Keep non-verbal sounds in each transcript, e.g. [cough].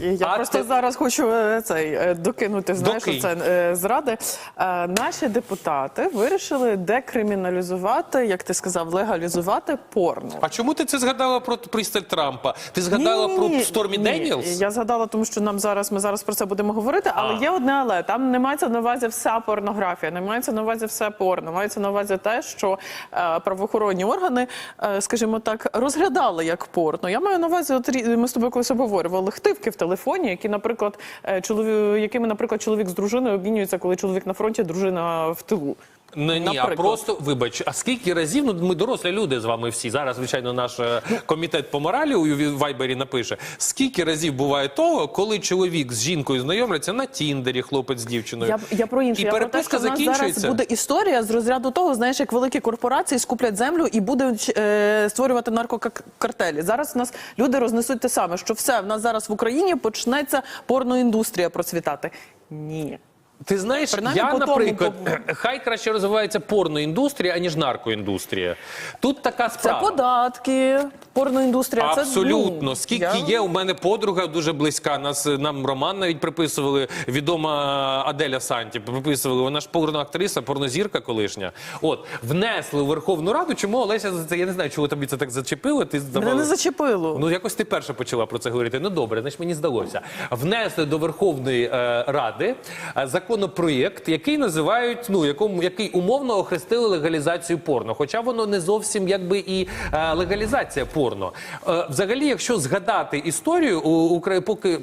Я А просто ти- зараз хочу е, цей е, докинути. Знаєш, Докинь. це е, зради. Наші депутати вирішили декриміналізувати, як ти сказав, легалізувати порно. А чому ти це згадала про присталь Трампа? Ти згадала про Ні, Стормі ні. Деніелс? Я згадала, тому що нам зараз ми зараз про це будемо говорити. Але А. є одне але там не мається на увазі вся порнографія, не мається на увазі все порно. Мається на увазі те, що е, правоохоронні органи, е, скажімо так, розглядали як порно. Я маю на увазі, от ми з тобою колись обговорювали хтивки в телефоні, які, наприклад, е, чолові, якими, наприклад, чоловік з дружиною обмінюється, коли чоловік на фронті, дружина в тилу. Ну, ні, а Наприклад. просто вибач, а скільки разів ну ми дорослі люди з вами всі зараз, звичайно, наш е, комітет по моралі у Вайбері напише. Скільки разів буває того, коли чоловік з жінкою знайомляться на Тіндері, хлопець з дівчиною, Я, я про інше. і я про те, переписка що в нас зараз закінчується. буде історія з розряду того, знаєш, як великі корпорації скуплять землю і будуть е, створювати наркокартелі. Зараз у нас люди рознесуть те саме, що все в нас зараз в Україні почнеться порноіндустрія процвітати. Ні. Ти знаєш, Принаймні, я, по тому, наприклад, [clears throat] хай краще розвивається порноіндустрія, аніж наркоіндустрія. Тут така Це справа. податки, порноіндустрія. Це, Абсолютно. ну, Скільки я- є, у мене подруга дуже близька. Нас нам роман навіть приписували. Відома Аделя Санті. Приписували. Вона ж порноактриса, порнозірка колишня. От внесли у Верховну Раду. Чому Олеся за це? Я не знаю, чого тобі це так зачепило. Ти Мене здавала- не зачепило. Ну, якось ти перша почала про це говорити. Ну добре, значить мені здалося. Внесли до Верховної е, Ради е, законопроєкт, який називають, ну якому який умовно охрестили легалізацію порно. Хоча воно не зовсім якби і е, легалізація порно. Е, взагалі, якщо згадати історію у Україні, поки.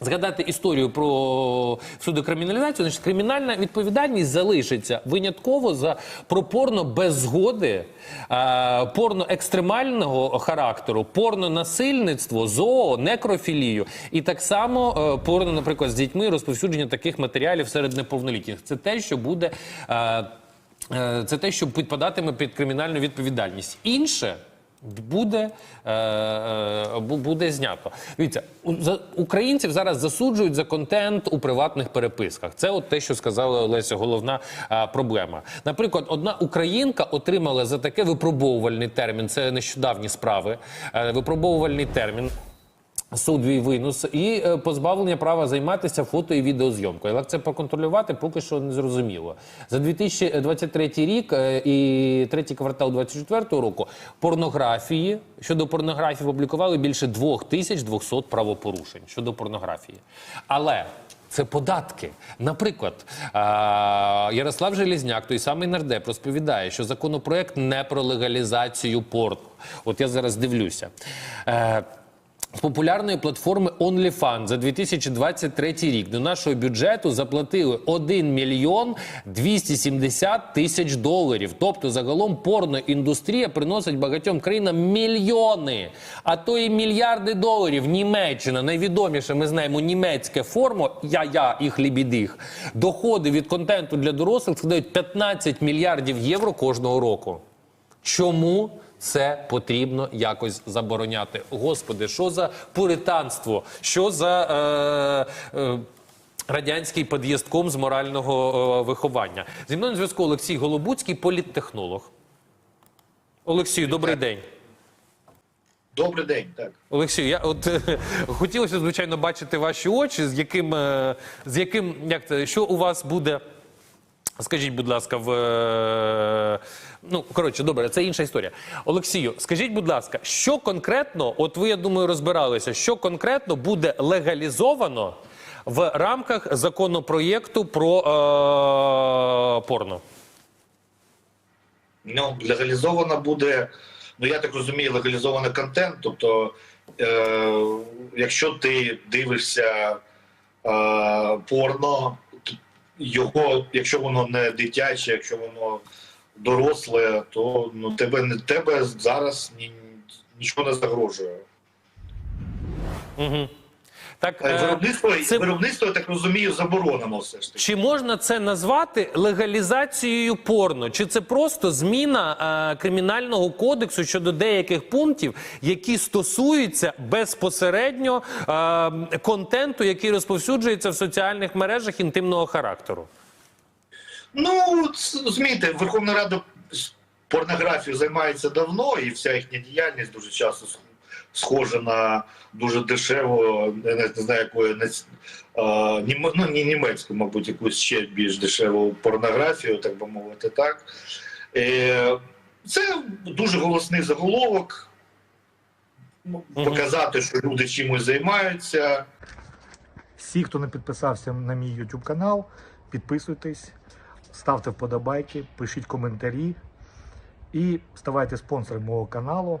Згадати історію про судокриміналізацію, значить кримінальна відповідальність залишиться винятково за про порно без згоди, порно екстремального характеру, порно насильництво, зоо, некрофілію і так само е, порно, наприклад, з дітьми, розповсюдження таких матеріалів серед неповнолітніх. Це те, що буде. Е, е, це те, що підпадатиме під кримінальну відповідальність. Інше буде, е, е, бу- буде знято. Дивіться, українців зараз засуджують за контент у приватних переписках. Це от те, що сказала Олеся, головна е, проблема. Наприклад, одна українка отримала за таке випробовувальний термін. Це нещодавні справи. випробовувальний термін. Суд і винос і е, позбавлення права займатися фото і відеозйомкою. Як це проконтролювати, поки що не зрозуміло. За 2023 рік е, і третій квартал 2024 року порнографії щодо порнографії опублікували більше 2200 правопорушень щодо порнографії. Але це податки. Наприклад, Ярослав Желізняк, той самий нардеп, розповідає, що законопроект не про легалізацію порно. От я зараз дивлюся. Популярної платформи OnlyFans за 2023 рік до нашого бюджету заплатили 1 мільйон 270 тисяч доларів. Тобто, загалом порноіндустрія приносить багатьом країнам мільйони, а то і мільярди доларів. Німеччина найвідоміше, ми знаємо німецьке формо я-я і хлібідих. Доходи від контенту для дорослих складають 15 мільярдів євро кожного року. Чому це потрібно якось забороняти? Господи, що за пуританство? Що за е, е, радянський під'їздком з морального е, виховання? Зі мною на зв'язку Олексій Голобуцький, політтехнолог. Олексію, добрий день. Добрий день, так. Олексію, я от е, [laughs] хотілося звичайно бачити ваші очі, з яким, е, з яким як це, що у вас буде. Скажіть, будь ласка, в е, ну коротше, добре, це інша історія. Олексію, скажіть, будь ласка, що конкретно, от ви я думаю, розбиралися, що конкретно буде легалізовано в рамках законопроєкту про е, порно? Ну, легалізовано буде, ну я так розумію, легалізований контент. Тобто, е, якщо ти дивишся е, порно, його, якщо воно не дитяче, якщо воно доросле, то ну тебе не тебе зараз ні, нічого не загрожує. Угу. Так, Е, е, Виробництво, це- виробництво, я так розумію, заборонено все ж таки. Чи можна це назвати легалізацією порно? Чи це просто зміна е, кримінального кодексу щодо деяких пунктів, які стосуються безпосередньо е, контенту, який розповсюджується в соціальних мережах інтимного характеру? Ну, розумієте, Верховна Рада порнографією займається давно, і вся їхня діяльність дуже часто схоже на дуже дешево, я не знаю, якої ну, не німецьку, мабуть, якусь ще більш дешеву порнографію, так би мовити, так. Е, Це дуже голосний заголовок. Показати, що люди чимось займаються. Всі, хто не підписався на мій YouTube канал, підписуйтесь, ставте вподобайки, пишіть коментарі і ставайте спонсором мого каналу.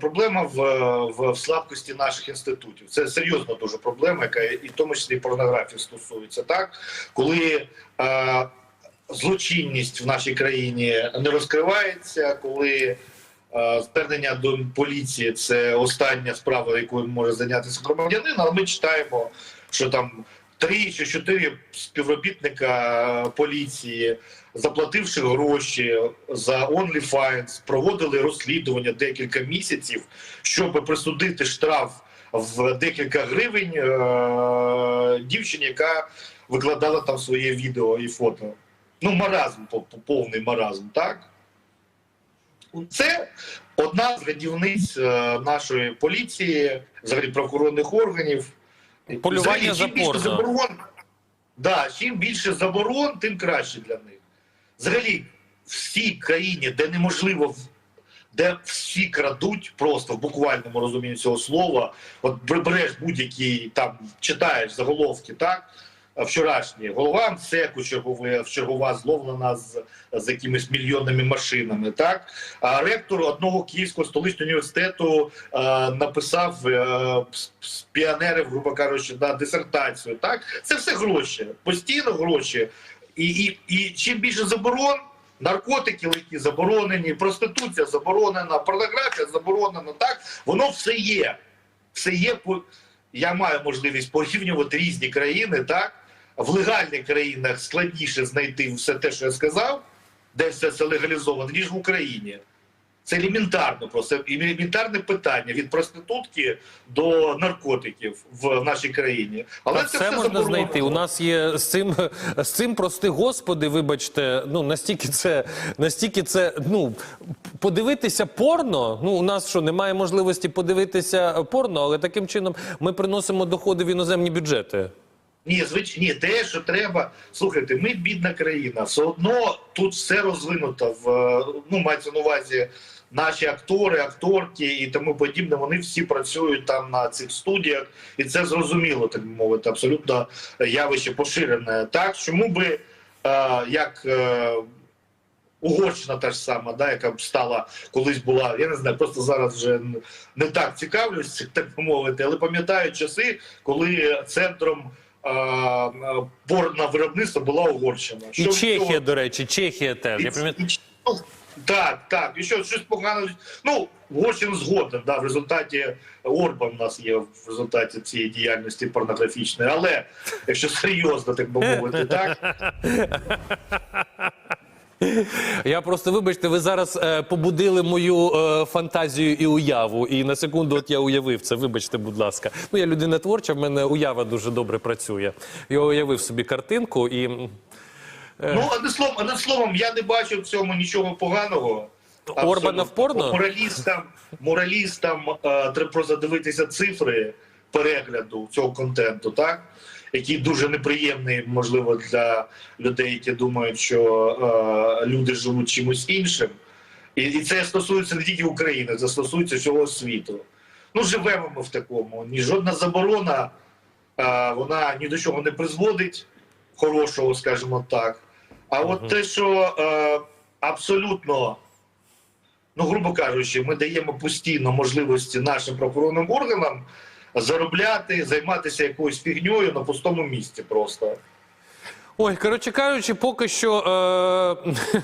Проблема в, в, в слабкості наших інститутів. Це серйозна дуже проблема, яка і в тому числі порнографії стосується. Так, коли е, злочинність в нашій країні не розкривається, коли е, звернення до поліції це остання справа, якою може зайнятися громадянин, але ми читаємо, що там три чи чотири співробітника поліції заплативши гроші за OnlyFans, проводили розслідування декілька місяців, щоб присудити штраф в декілька гривень е- дівчині, яка викладала там своє відео і фото. Ну, маразм, по- по- повний маразм, так? Це одна з гадівниць е, нашої поліції, взагалі правоохоронних органів. Полювання за порно. заборон, да, чим більше заборон, тим краще для них. Взагалі, всій країні, де неможливо, де всі крадуть, просто в буквальному розумінні цього слова, от береш будь-який там читаєш заголовки, так? А Вчорашні голова МСЕКу чергове, чергова зловлена з, з якимись мільйонними машинами. Так а ректор одного київського столичного університету е, написав е, піонерів, грубо кажучи, на дисертацію. Так це все гроші, постійно гроші. І, і, і чим більше заборон, наркотики, які заборонені, проституція заборонена, порнографія заборонена, так воно все є. Все є. Я маю можливість порівнювати різні країни. Так в легальних країнах складніше знайти все те, що я сказав, де все це легалізовано, ніж в Україні. Це елементарно, просто елементарне питання від проститутки до наркотиків в нашій країні. Але це все можна заборонено. знайти. У нас є з цим з цим прости господи, вибачте. Ну настільки це настільки це ну подивитися порно. Ну у нас що немає можливості подивитися порно, але таким чином ми приносимо доходи в іноземні бюджети. Ні, звич... ні, те, що треба. Слухайте, ми бідна країна. Все одно тут все розвинуто. В ну мається на увазі наші актори, акторки і тому подібне. Вони всі працюють там на цих студіях, і це зрозуміло, так би мовити, абсолютно явище поширене. Так чому би е, як. Е, Угорщина та ж сама, да, яка б стала колись була. Я не знаю, просто зараз вже не так цікавлюсь, так би мовити, але пам'ятаю часи, коли центром а, на виробництво була Угорщина. І Що Чехія, цього... до речі, Чехія теж. Я і- пам'ятаю. і- ну, Так, так. І що щось погано. Ну, Угорщина згоден, да, в результаті Орбан у нас є в результаті цієї діяльності порнографічної. Але якщо серйозно, так би мовити, так. [laughs] Я просто вибачте, ви зараз е, побудили мою е, фантазію і уяву. І на секунду, от я уявив це. Вибачте, будь ласка. Ну я людина творча, в мене уява дуже добре працює. Я уявив собі картинку і. м, Ну, одним словом, одним словом, я не бачу в цьому нічого поганого. Орбана Абсолютно. в порно? Моралістам, моралістам е, треба просто дивитися цифри перегляду цього контенту, так? Який дуже неприємний, можливо, для людей, які думають, що е, люди живуть чимось іншим. І, і це стосується не тільки України, це стосується всього світу. Ну, живемо ми в такому. Ні жодна заборона, е, вона ні до чого не призводить хорошого, скажімо так. А от те, що е, абсолютно, ну, грубо кажучи, ми даємо постійно можливості нашим правоохоронним органам заробляти, займатися якоюсь фігньою на пустому місці просто. Ой, коротше кажучи, поки що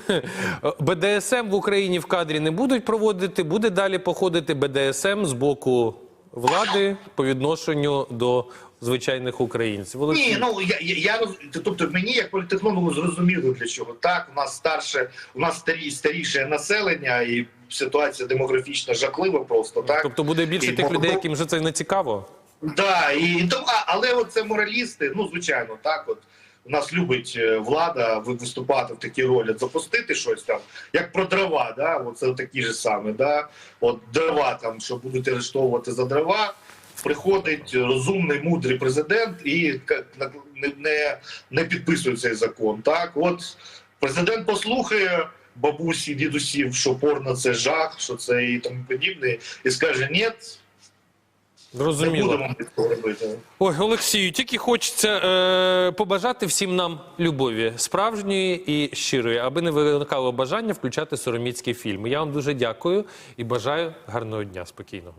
е- [laughs] БДСМ в Україні в кадрі не будуть проводити, буде далі походити БДСМ з боку влади по відношенню до звичайних українців. Ні, ну я, я, тобто мені як політехнологу зрозуміло для чого. Так, у нас старше, у нас старі старіше населення і ситуація демографічна жахлива просто так. Тобто буде більше І тих людей, яким вже це не цікаво. Да, і а, але от це моралісти, ну звичайно, так от. У нас любить е, влада виступати в такій ролі, запустити щось там, як про дрова, да, от це такі ж саме, да, от дрова там, що будуть арештовувати за дрова, приходить розумний, мудрий президент і не, не, підписує цей закон. Так, от президент послухає бабусі, дідусів, що порно це жах, що це і тому подібне, і скаже, ні, Зрозуміло. Ой, Олексію, тільки хочеться е, побажати всім нам любові справжньої і щирої, аби не виникало бажання включати сороміцькі фільми. Я вам дуже дякую і бажаю гарного дня, спокійного.